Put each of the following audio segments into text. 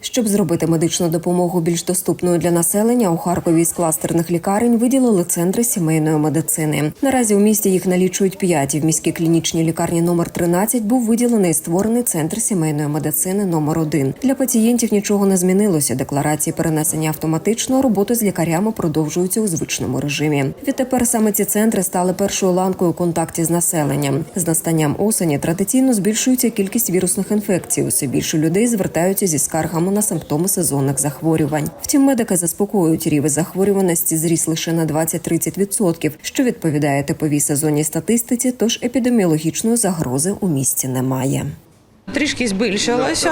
Щоб зробити медичну допомогу більш доступною для населення, у Харкові з кластерних лікарень виділили центри сімейної медицини. Наразі у місті їх налічують п'ять. В міській клінічній лікарні номер 13 був виділений і створений центр сімейної медицини номер 1 Для пацієнтів нічого не змінилося. Декларації перенесення автоматично, роботи з лікарями продовжуються у звичному режимі. Відтепер саме ці центри стали першою ланкою у контакті з населенням. З настанням осені традиційно збільшується кількість вірусних інфекцій. Усе більше людей звертаються зі скаргами на симптоми сезонних захворювань. Втім, медики заспокоюють рівень захворюваності зріс лише на 20-30%, що відповідає типовій сезонній статистиці. Тож епідеміологічної загрози у місті немає. Трішки збільшилася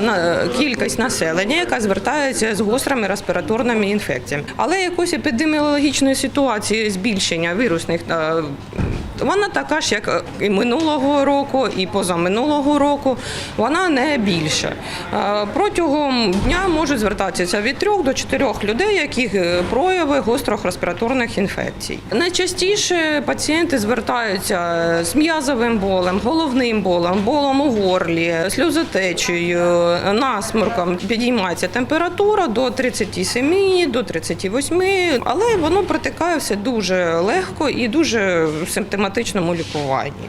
на- кількість населення, яка звертається з гострими респіраторними інфекціями. Але якоїсь епідеміологічної ситуації збільшення вірусних е, вона така ж, як і минулого року, і позаминулого року. Вона не більша. Е, Протягом дня можуть звертатися від 3 до 4 людей, яких е, прояви гострих респіраторних інфекцій. Найчастіше пацієнти звертаються з м'язовим болем, головним болем, болом у горлі, сльозотечею, насморком. Підіймається температура до 37, до 38, але воно протикає все дуже легко і дуже в симптоматичному лікуванні.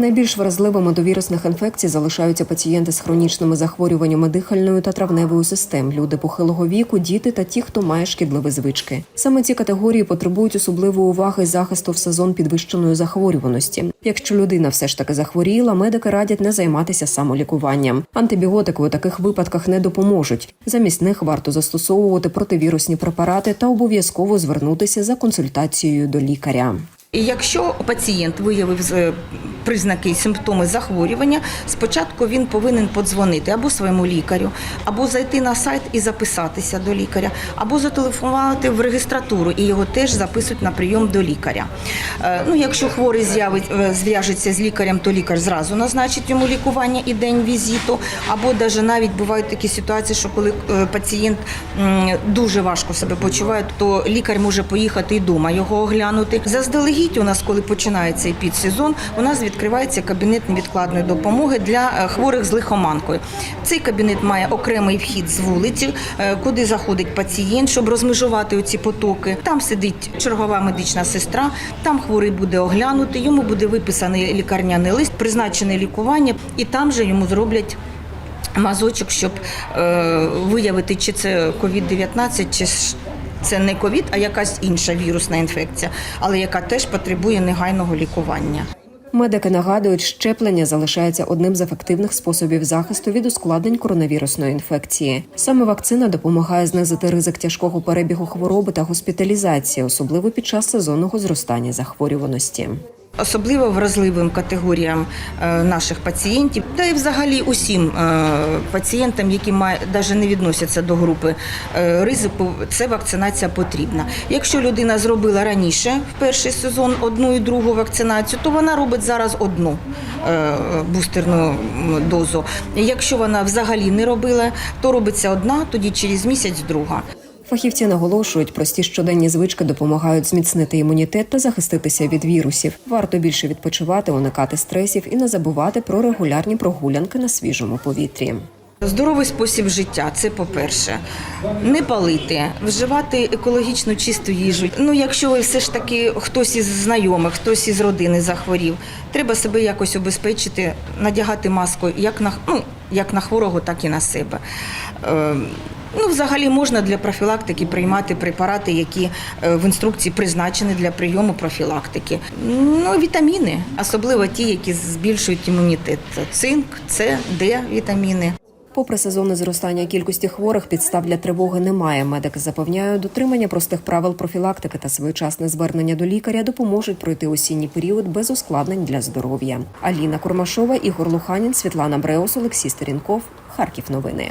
Найбільш вразливими до вірусних інфекцій залишаються пацієнти з хронічними захворюваннями дихальної та травневої систем, люди похилого віку, діти та ті, хто має шкідливі звички. Саме ці категорії потребують особливої уваги захисту в сезон підвищеної захворюваності. Якщо людина все ж таки захворіла, медики радять не займатися самолікуванням. Антибіотики у таких випадках не допоможуть. Замість них варто застосовувати противірусні препарати та обов'язково звернутися за консультацією до лікаря. І якщо пацієнт виявив е, признаки і симптоми захворювання, спочатку він повинен подзвонити або своєму лікарю, або зайти на сайт і записатися до лікаря, або зателефонувати в регістратуру і його теж записують на прийом до лікаря. Е, Ну, якщо хворий е, зв'яжеться з лікарем, то лікар зразу назначить йому лікування і день візиту. Або навіть бувають такі ситуації, що коли е, пацієнт дуже важко себе почуває, то лікар може поїхати і вдома його оглянути. Заздалегідь у нас, коли починається підсезон, у нас відкривається кабінет невідкладної допомоги для е, хворих з лихоманкою. Цей кабінет має окремий вхід з вулиці, е, куди заходить пацієнт, щоб розмежувати оці потоки. Там сидить чергова медична сестра, там хворий буде оглянутий, йому буде виписаний лікарняний лист, призначене лікування, і там же йому зроблять. Мазочок, щоб е, виявити, чи це COVID-19, чи це не ковід, а якась інша вірусна інфекція, але яка теж потребує негайного лікування. Медики нагадують, щеплення залишається одним з ефективних способів захисту від ускладнень коронавірусної інфекції. Саме вакцина допомагає знизити ризик тяжкого перебігу хвороби та госпіталізації, особливо під час сезонного зростання захворюваності. Особливо вразливим категоріям е, наших пацієнтів, та й взагалі усім е, пацієнтам, які навіть не відносяться до групи е, ризику, це вакцинація потрібна. Якщо людина зробила раніше в перший сезон одну і другу вакцинацію, то вона робить зараз одну бустерну дозу. Якщо вона взагалі не робила, то робиться одна, тоді через місяць друга. Фахівці наголошують, прості щоденні звички допомагають зміцнити імунітет та захиститися від вірусів. Варто більше відпочивати, уникати стресів і не забувати про регулярні прогулянки на свіжому повітрі. Здоровий спосіб життя це по-перше. Не палити, вживати екологічно чисту їжу. Ну, якщо все ж таки хтось із знайомих, хтось із родини захворів, треба себе якось убезпечити, надягати маску як на ну, як на хворого, так і на себе. Ну, взагалі можна для профілактики приймати препарати, які е, в інструкції призначені для прийому профілактики. Ну, вітаміни, особливо ті, які збільшують імунітет. Цинк, С, Д вітаміни. Попри сезонне зростання кількості хворих, підстав для тривоги немає. Медики запевняють, дотримання простих правил профілактики та своєчасне звернення до лікаря допоможуть пройти осінній період без ускладнень для здоров'я. Аліна Курмашова, Ігор Луханін, Світлана Бреус, Олексій Сторінков. Харків. Новини.